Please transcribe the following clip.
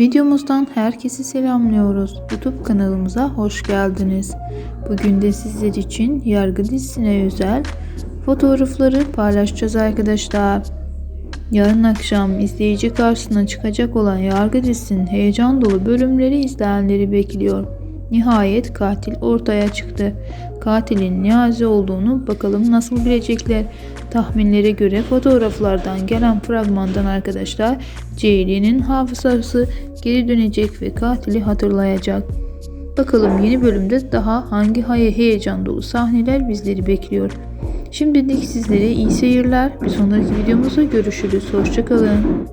Videomuzdan herkesi selamlıyoruz. YouTube kanalımıza hoş geldiniz. Bugün de sizler için Yargı dizisine özel fotoğrafları paylaşacağız arkadaşlar. Yarın akşam izleyici karşısına çıkacak olan Yargı dizisinin heyecan dolu bölümleri izleyenleri bekliyor. Nihayet katil ortaya çıktı. Katilin Niyazi olduğunu bakalım nasıl bilecekler. Tahminlere göre fotoğraflardan gelen fragmandan arkadaşlar Ceylin'in hafızası geri dönecek ve katili hatırlayacak. Bakalım yeni bölümde daha hangi heyecan dolu sahneler bizleri bekliyor. Şimdilik sizlere iyi seyirler. Bir sonraki videomuzda görüşürüz. Hoşçakalın.